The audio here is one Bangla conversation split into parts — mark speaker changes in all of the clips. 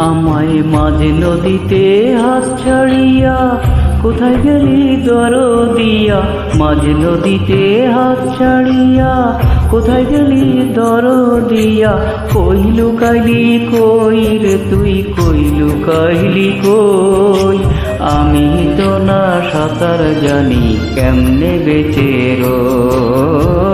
Speaker 1: মাঝ নদীতে হাত ছাড়িয়া, কোথায় গেলি দর দিয়া মাঝে নদীতে হাত ছাড়িয়া, কোথায় গেলি দরদিয়া? কই লুকাইলি, কই রে তুই? কই লুকাইলি, কই? আমি তো না সাঁতার জানি, কেমনে বেঁচে রই?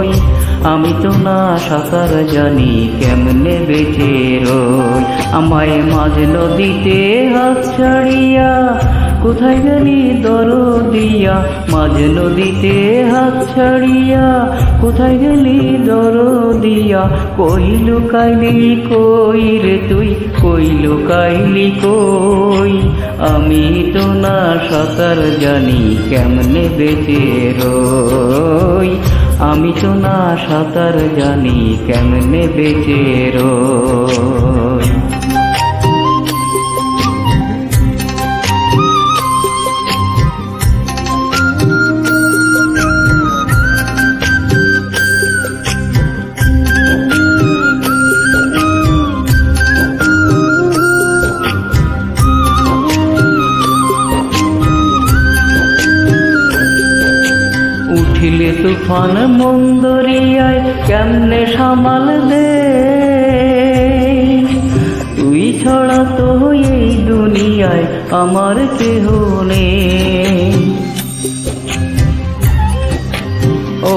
Speaker 1: আমি তো না সাঁতার জানি, কেমনে বেঁচে রই? আমায় মাঝ নদীতে হাত ছাড়িয়া, কোথায় জানি দর দিয়া? মাঝ নদীতে হাত ছাড়িয়া, কোথায় গেলি দরদিয়া কই লুকাইলি, কই রে তুই? কই লুকাইলি, কই? আমি তো না সাঁতার জানি, কেমনে বেঁচে রই? আমি তো না সাঁতার জানি কেমনে বেঁচে তুফান মন্দরিয়ায় কেমনে সামাল দে? তুই ছড়া তো এই দুনিয়ায় আমার কেহ নেই। ও,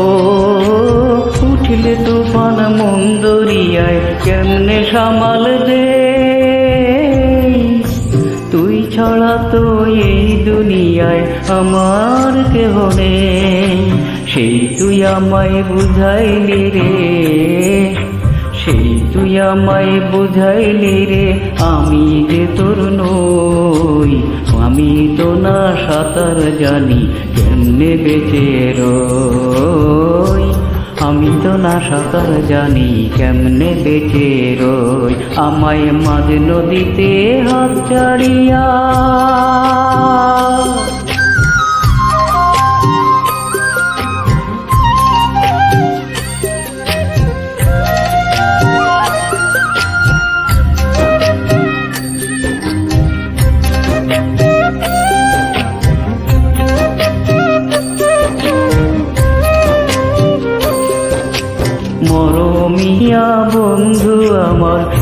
Speaker 1: উঠিলে তুফান মন্দরিয়ায় কেমনে সামাল দে? তুই ছাড়া তো এই দুনিয়ায় আমার কেহ নেই। সেই তুই আমায় বুঝাইলি রে। সেই তুই আমায় বুঝাইলি রে। আমি যে তোর নই, আমি তো না সাঁতার জানি, কেমনে বেঁচে রই? আমি তো না সাঁতার জানি, কেমনে বেঁচে রই? আমায় মাঝ নদীতে হাত ছাড়িয়া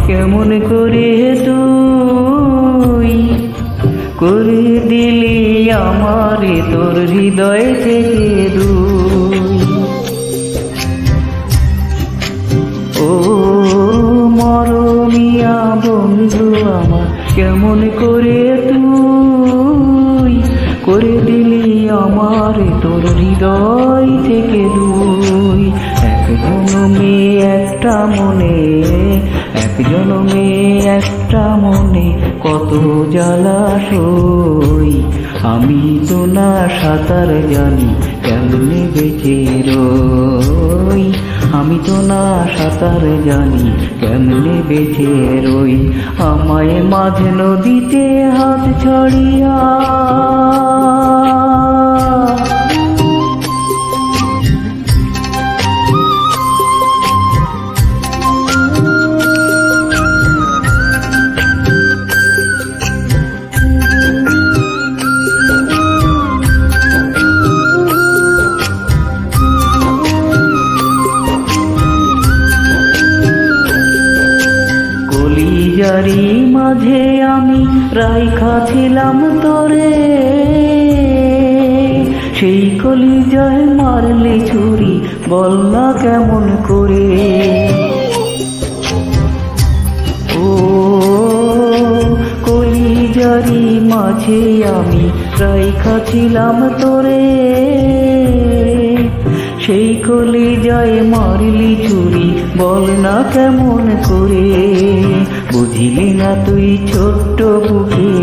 Speaker 1: কেমন করে তুই করে দিলি আমার তোর হৃদয় থেকে দুই ও মরমিয়া বন্ধু আমার, কেমন করে তুই করে দিলি আমার তোর হৃদয় থেকে দুই জনমে একটা মনে, এক জনমে একটা মনে, কত জ্বালাসই আমি তো না সাঁতার জানি, কেমনে বেঁচে রই। আমি তো না সাঁতার জানি, কেমনে বেঁচে রই। আমায় মাঝ নদীতে হাত ছড়িয়া মাঝে আমি রাইখা ছিলাম তোরে। সেই কলিজায় মারলে ছুরি, বল না কেমন করে। ও কলিজারি মাঝে আমি রাইখা ছিলাম তোরে। সেই কলি যায় মারলি চুরি বল না কেমন করে। বুঝিলি না তুই ছোট্ট বুকে,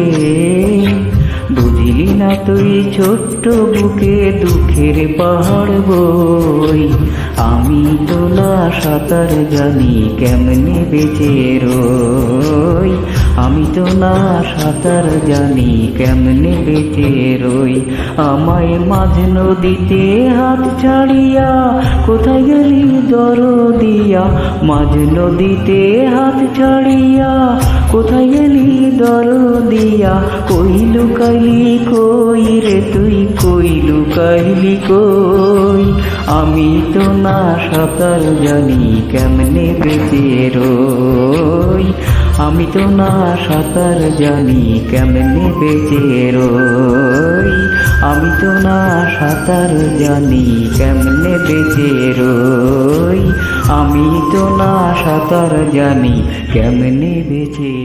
Speaker 1: বুঝিলি না তুই ছোট্ট বুকে দুঃখের পাহাড় বই। আমি তোলা সাঁতার জানি কেমনে বেঁচে রই। আমি তো না সাঁতার জানি, কেমনে বেঁচে রই? আমায় মাঝ নদীতে হাত ছাড়িয়া কোথায় গেলি দর দিয়া মাঝ নদীতে হাত ছাড়িয়া কোথায় গেলি দর দিয়া কই লুকাইলি কই রে তুই? কই লুকাইলি কই? আমি তো না সাঁতার জানি, কেমনে বেঁচে রই? আমি তো না সাঁতার জানি কেমনে বেঁচে রই। আমি তো না সাঁতার জানি কেমনে বেঁচে রই। আমি তো না সাঁতার জানি কেমনে বেঁচে